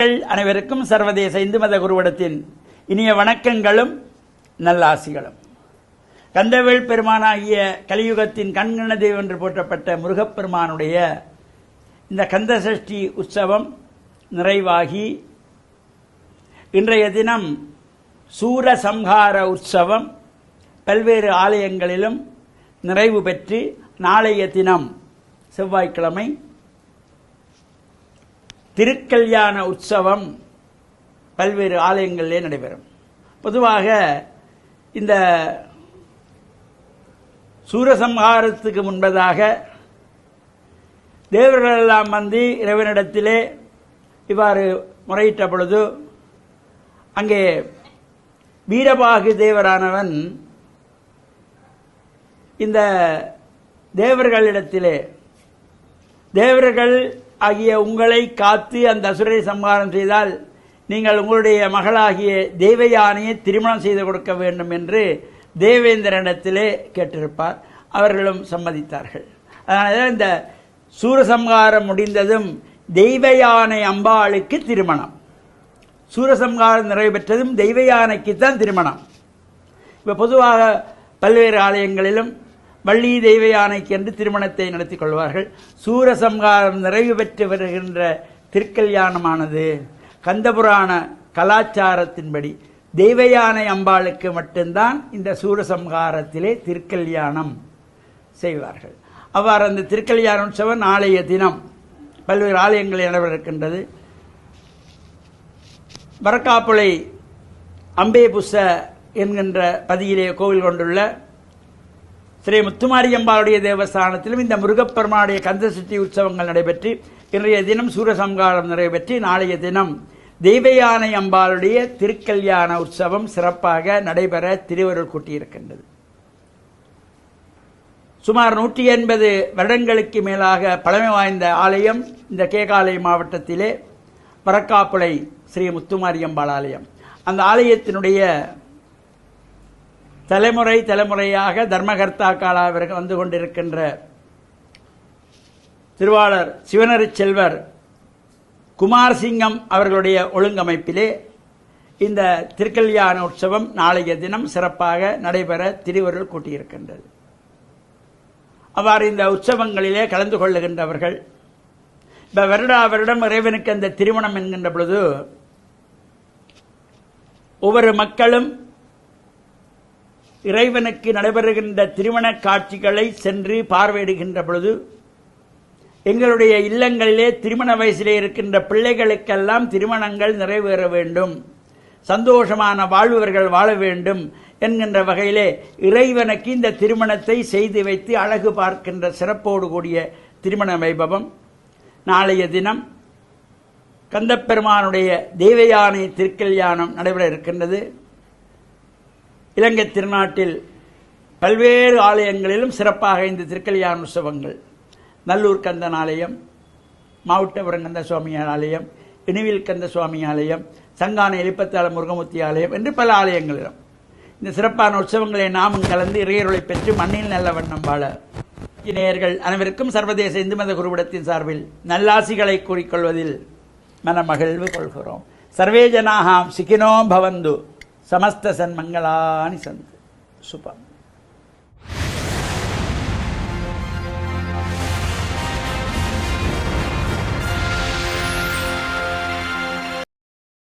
அனைவருக்கும் சர்வதேச இந்து மத குருவடத்தின் இனிய வணக்கங்களும் நல்லாசிகளும். கந்தவேல் பெருமானாகிய கலியுகத்தின் கண்கண தெய்வம் என்று போற்றப்பட்ட முருகப்பெருமானுடைய இந்த கந்த சஷ்டி உற்சவம் நிறைவாகி இன்றைய தினம் சூரசம்ஹார உற்சவம் பல்வேறு ஆலயங்களிலும் நிறைவு பெற்று நாளைய தினம் செவ்வாய்க்கிழமை திருக்கல்யாண உற்சவம் பல்வேறு ஆலயங்களிலே நடைபெறும். பொதுவாக இந்த சூரசம்ஹாரத்துக்கு முன்பதாக தேவர்களெல்லாம் வந்து இறைவனிடத்திலே இவ்வாறு முறையிட்ட பொழுது அங்கே வீரபாகு தேவரானவன் இந்த தேவர்களிடத்திலே தேவர்கள் ஆகிய உங்களை காத்து அந்த அசுரரை சம்ஹாரம் செய்தால் நீங்கள் உங்களுடைய மகளாகிய தேவயானையை திருமணம் செய்து கொடுக்க வேண்டும் என்று தேவேந்திரனிடத்திலே கேட்டிருப்பார். அவர்களும் சம்மதித்தார்கள். அதனால இந்த சூரசம்ஹாரம் முடிந்ததும் தெய்வயானை அம்பாளுக்கு திருமணம். சூரசம்ஹாரம் நிறைவு பெற்றதும் தெய்வயானைக்கு தான் திருமணம். இப்போ பொதுவாக பல்வேறு ஆலயங்களிலும் வள்ளி தெய்வ யானைக்கு என்று திருமணத்தை நடத்தி கொள்வார்கள். சூரசம்ஹாரம் நிறைவு பெற்று வருகின்ற திருக்கல்யாணமானது. கந்தபுராண கலாச்சாரத்தின்படி தெய்வயானை அம்பாளுக்கு மட்டும்தான் இந்த சூரசம்ஹாரத்திலே திருக்கல்யாணம் செய்வார்கள். அவ்வாறு அந்த திருக்கல்யாண உற்சவம் நாளைய தினம் பல்வேறு ஆலயங்களில் நடைபெறுகின்றது வரக்காப்புளை அம்பே என்கின்ற பதியிலே கோவில் கொண்டுள்ள ஸ்ரீ முத்துமாரியம்பாளுடைய தேவஸ்தானத்திலும் இந்த முருகப்பெருமானுடைய கந்தசக்தி உற்சவங்கள் நடைபெற்று இன்றைய தினம் சூரசம்காரம் நிறைவேற்றி நாளைய தினம் தெய்வயானை அம்பாளுடைய திருக்கல்யாண உற்சவம் சிறப்பாக நடைபெற திருவருள் கூட்டியிருக்கின்றது. சுமார் நூற்றி எண்பது வருடங்களுக்கு மேலாக பழமை வாய்ந்த ஆலயம் இந்த கேகாலை மாவட்டத்திலே பரக்காப்புளை ஸ்ரீ முத்துமாரியம்பாள் ஆலயம். அந்த ஆலயத்தினுடைய தலைமுறை தலைமுறையாக தர்மகர்த்தாக்காளாக வந்து கொண்டிருக்கின்ற திருவாளர் சிவனரி செல்வர் குமார் சிங்கம் அவர்களுடைய ஒழுங்கமைப்பிலே இந்த திருக்கல்யாண உற்சவம் நாளைய தினம் சிறப்பாக நடைபெற திருவருள் கூட்டியிருக்கின்றது. அவ்வாறு இந்த உற்சவங்களிலே கலந்து கொள்ளுகின்றவர்கள் இப்போ வருடா வருடம் இறைவனுக்கு அந்த திருமணம் என்கின்ற பொழுது ஒவ்வொரு மக்களும் இறைவனுக்கு நடைபெறுகின்ற திருமண காட்சிகளை சென்று பார்வையிடுகின்ற பொழுது எங்களுடைய இல்லங்களிலே திருமண வயசிலே இருக்கின்ற பிள்ளைகளுக்கெல்லாம் திருமணங்கள் நிறைவேற வேண்டும். சந்தோஷமான வாழ்வர்கள் வாழ வேண்டும் என்கின்ற வகையிலே இறைவனுக்கு இந்த திருமணத்தை செய்து வைத்து அழகு பார்க்கின்ற சிறப்போடு கூடிய திருமண வைபவம். நாளைய தினம் கந்தப்பெருமானுடைய தேவயானை திருக்கல்யாணம் நடைபெற இருக்கின்றது. இலங்கை திருநாட்டில் பல்வேறு ஆலயங்களிலும் சிறப்பாக இந்த திருக்கல்யாண உற்சவங்கள். நல்லூர் கந்தன் ஆலயம் மாவட்டபுரங்கந்த சுவாமி ஆலயம் இனிவில் கந்த சுவாமி ஆலயம் சங்கான எலிப்பத்தாள முருகமூர்த்தி ஆலயம் என்று பல ஆலயங்களிலும். இந்த சிறப்பான உற்சவங்களை நாமும் கலந்து இறையருளை பெற்று மண்ணில் நல்ல வண்ணம் வாழ இணையர்கள் அனைவருக்கும் சர்வதேச இந்து மத குருவிடத்தின் சார்பில் நல்லாசிகளை கூறிக்கொள்வதில் மனமகிழ்வு கொள்கிறோம். சர்வே சிக்கினோம் பவந்து. சமஸ்த சன்மங்களானி சந்து. சுபம்